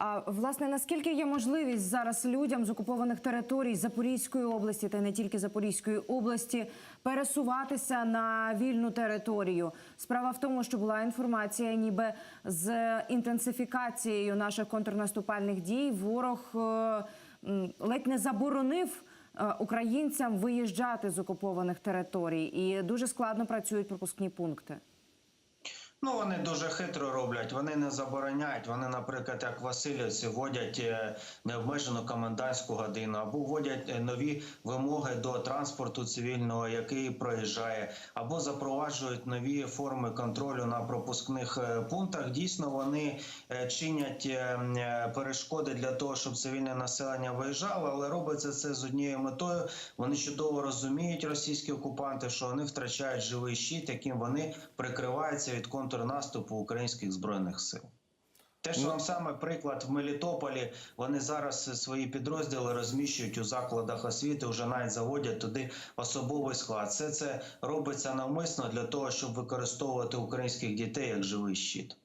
А власне наскільки є можливість зараз людям з окупованих територій Запорізької області та не тільки Запорізької області пересуватися на вільну територію? Справа в тому, що була інформація, ніби з інтенсифікацією наших контрнаступальних дій ворог е, ледь не заборонив. е, Українцям виїжджати з окупованих територій і дуже складно працюють пропускні пункти. Ну, вони дуже хитро роблять. Вони не забороняють. Вони, наприклад, як Васильівці, вводять е, необмежену комендантську годину або вводять е, нові вимоги до транспорту цивільного, який проїжджає, або запроваджують нові форми контролю на пропускних е, пунктах. Дійсно, вони чинять перешкоди для того, щоб цивільне населення виїжджало, але робиться це з однією метою. Вони чудово розуміють російські окупанти, що вони втрачають живий щит, яким вони прикриваються від контрнаступу українських збройних сил. Те, що вам саме приклад в Мелітополі, вони зараз свої підрозділи розміщують у закладах освіти, вже навіть заводять туди особовий склад. Все це робиться навмисно для того, щоб використовувати українських дітей як живий щит.